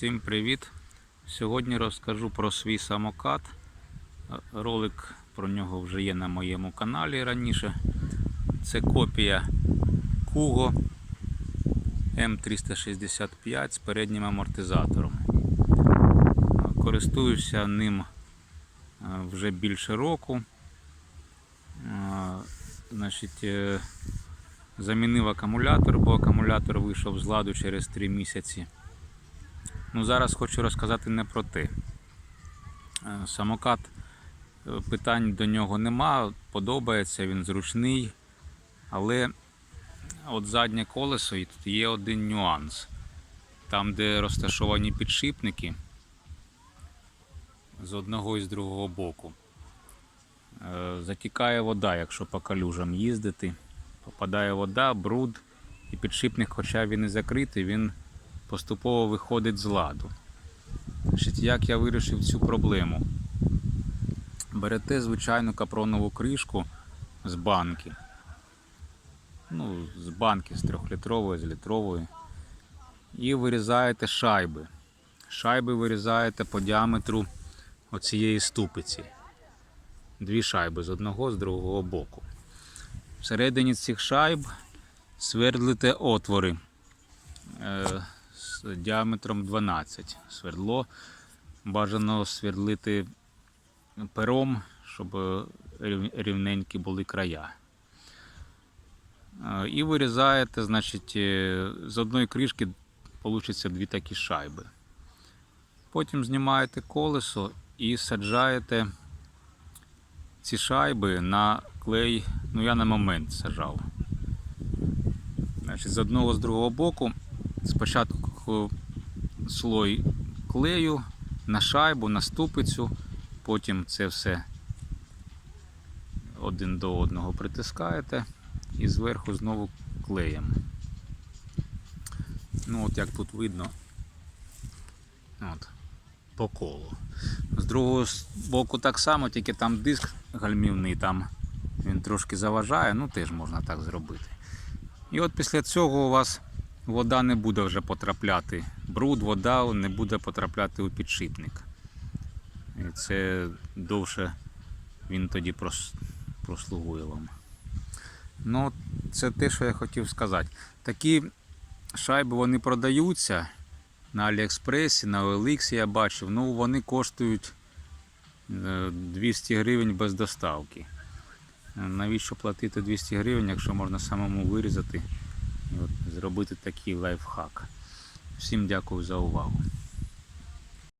Всім привіт! Сьогодні розкажу про свій самокат. Ролик про нього вже є на моєму каналі раніше. Це копія Kugo М365 з переднім амортизатором. Користуюся ним е, вже більше року. Е, Значить, е, замінив акумулятор, бо акумулятор вийшов з ладу через 3 місяці. Ну, зараз хочу розказати не про те. Е, Самокат, е, питань до нього нема, подобається, він зручний. Але от заднє колесо і тут є один нюанс. Там, де розташовані підшипники з одного і з другого боку. Е, Затікає вода, якщо по калюжам їздити. Попадає вода, бруд, і підшипник, хоча він і закритий, він поступово виходить з ладу. Як я вирішив цю проблему? Берете звичайну капронову кришку з банки. Ну, з банки з 3-літрової, з літрової. І вирізаєте шайби. Шайби вирізаєте по діаметру оцієї ступиці. Дві шайби з одного, з другого боку. Всередині цих шайб свердлите отвори е, діаметром 12. Свердло бажано свердлити пером, щоб е, рівненькі були края. Е, І вирізаєте, значить, е, з одної кришки получиться дві такі шайби. Потім знімаєте колесо і саджаєте ці шайби на клей, ну я на момент сажав. Значить, з одного з другого боку спочатку слой клею на шайбу, на ступицю, потім це все один до одного притискаєте і зверху знову клеєм. Ну от як тут видно, от, по колу. З другого боку так само, тільки там диск гальмівний, там він трошки заважає, ну теж можна так зробити. І от після цього у вас вода не буде вже потрапляти. Бруд, вода не буде потрапляти у підшипник. І це довше він тоді прос- прослугує вам. Ну, це те, що я хотів сказати. Такі шайби вони продаються на Аліекспресі, на OLX я бачив. Ну, вони коштують е, 200 гривень без доставки. Е, Навіщо платити 200 гривень, якщо можна самому вирізати зробити такий лайфхак. Всім дякую за увагу.